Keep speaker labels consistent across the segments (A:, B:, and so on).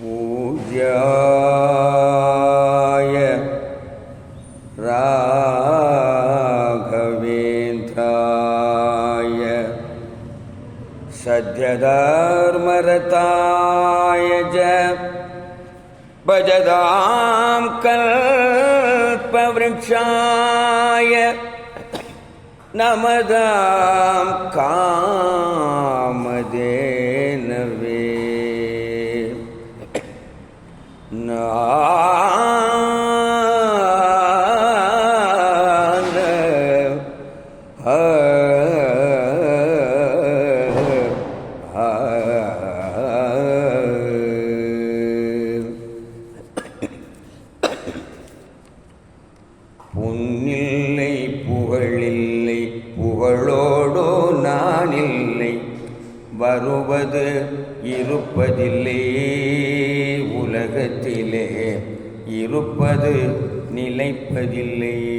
A: पूज्याय राघवेन्द्राय सद्यधर्मरताय च भजदां कल्पवृक्षाय नमदां कामधेनवे புன்னில்லை புகழில்லை புகழோடோ நான் இல்லை வருவது இருப்பதில்லையே. உலகத்திலே இருப்பது நிலைப்பதில்லை.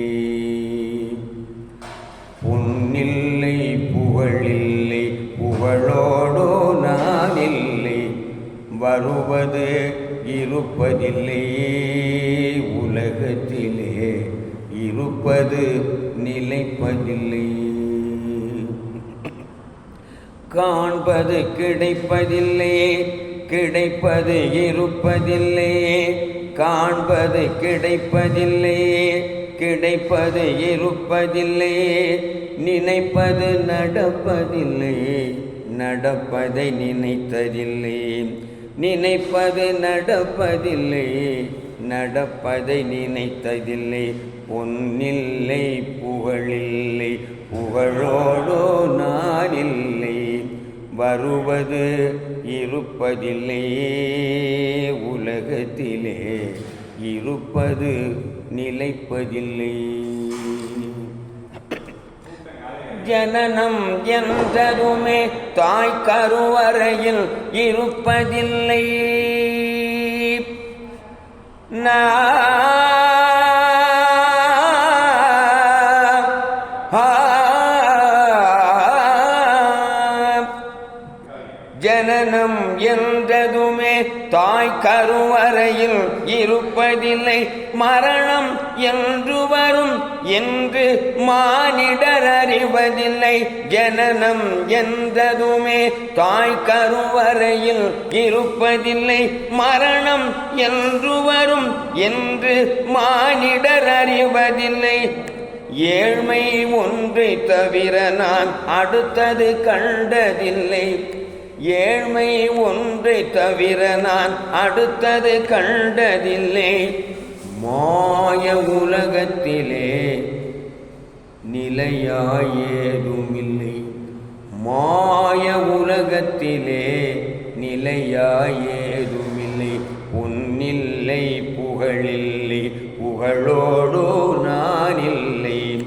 A: பொன்னில்லை புகழில்லை புகழோடோ நான் இல்லை வருவது இருப்பதில்லை. உலகத்திலே இருப்பது நிலைப்பதில்லை. காண்பது கிடைப்பதில்லை. கிடைப்பது இருப்பதில்லை. காண்பது கிடைப்பதில்லை. கிடைப்பது இருப்பதில்லை. நினைப்பது நடப்பதில்லை. நடப்பதை நினைத்ததில்லை. நினைப்பது நடப்பதில்லை. நடப்பதை நினைத்ததில்லை. பொன்னில்லை புகழில்லை. புகழோடோ நான் இல்லை வருவது இருப்பதில்லை. உலகத்திலே இருப்பது நிலைப்பதில்லை. ஜனனம் என்றதுமே தாய் கருவறையில் இருப்பதில்லை. நான் தாய் கருவறையில் இருப்பதில்லை. மரணம் என்று வரும் என்று மானிடர் அறிவதில்லை. ஜனனம் என்றதுமே தாய் கருவறையில் இருப்பதில்லை. மரணம் என்று வரும் என்று மானிடர் அறிவதில்லை. ஏழ்மை ஒன்றை தவிர நான் அடுத்தது கண்டதில்லை. ஏழ்மை ஒன்றை தவிர நான் அடுத்தது கண்டதில்லை. மாய உலகத்திலே நிலையாயேதுமில்லை. மாய உலகத்திலே நிலையாயேதுமில்லை. பொன்னில்லை புகழில்லை. புகழோடோ நான் இல்லை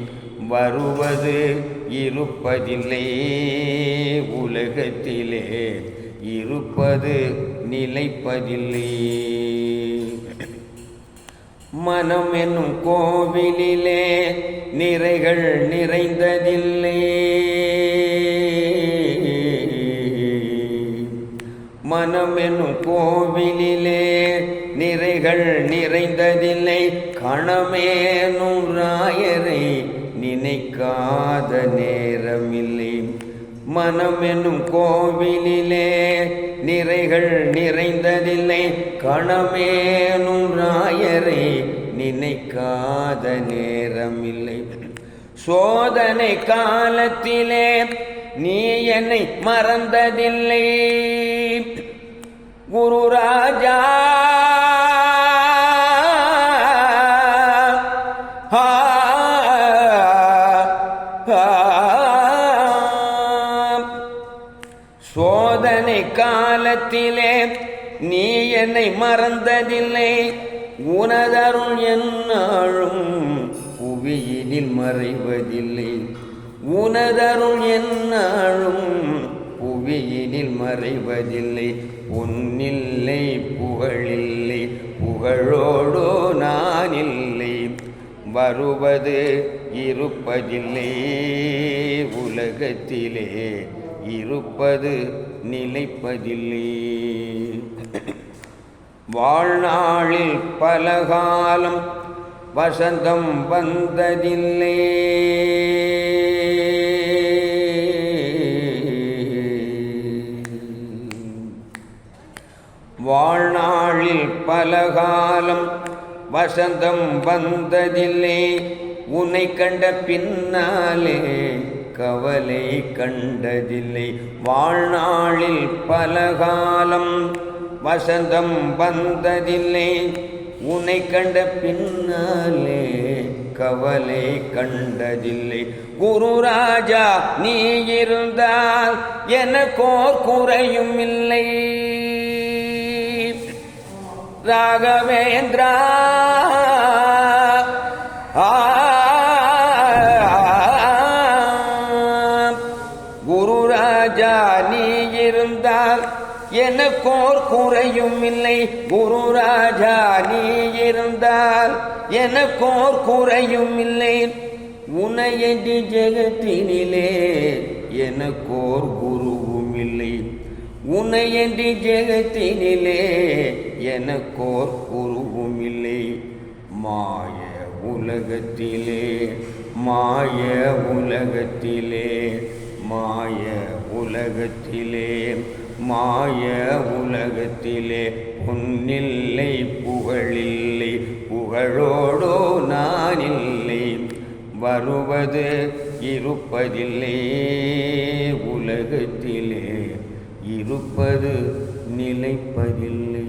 A: வருவது இருப்பதில்லை. உலகத்திலே இருப்பது நிலைப்பதில்லை. மனம் என்னும் கோவிலிலே நிறைகள் நிறைந்ததில்லை. மனம் என்னும் கோவிலிலே நிறைகள் நிறைந்ததில்லை. கணமேனும் ராயரை நினைக்காத நேரமில்லை. மனம் என்னும் கோவிலிலே நிறைகள் நிறைந்ததில்லை. கணமேனும் ராயரை நினைக்காத நேரமில்லை. சோதனை காலத்திலே நீ என்னை மறந்ததில்லை. குரு காலத்திலே நீ என்னை மறந்ததில்லை. உனதருள் என்னாலும் புவியினில் மறைவதில்லை. உனதருள் என்னாலும் புவியினில் மறைவதில்லை. பொன்னில்லை புகழில்லை. புகழோடோ நான் இல்லை வருவது இருப்பதில்லை. உலகத்திலே இருப்பது நிலைப்பதில்லை. வாழ்நாளில் பலகாலம் வசந்தம் வந்ததில்லை. வாழ்நாளில் பலகாலம் வசந்தம் வந்ததில்லை. உன்னை கண்ட பின்னாலே கவலை கண்டதில்லை. வாழ்நாளில் பலகாலம் வசந்தம் வந்ததில்லை. உன்னை கண்ட பின்னாலே கவலை கண்டதில்லை. குரு ராஜா நீ இருந்தால் எனக்கோர் குறையும் இல்லை ராகவேந்திரா எனக்கோர் குறையும் இல்லை. குரு ராஜா நீ இருந்தால் என எனக்கோர் குறையும் இல்லை. உனையடி ஜெகத்தினிலே எனக்கோர் குருவும் இல்லை. உனையன்றி ஜெகத்தினிலே எனக்கோர் குருவும் இல்லை. மாய உலகத்திலே மாய உலகத்திலே மாய உலகத்திலே மாய உலகத்திலே பொன்னில்லை புகழில்லை புகழோடோ நான் இல்லை வருவது இருப்பதில்லை உலகத்திலே இருப்பது நிலைப்பதில்லை.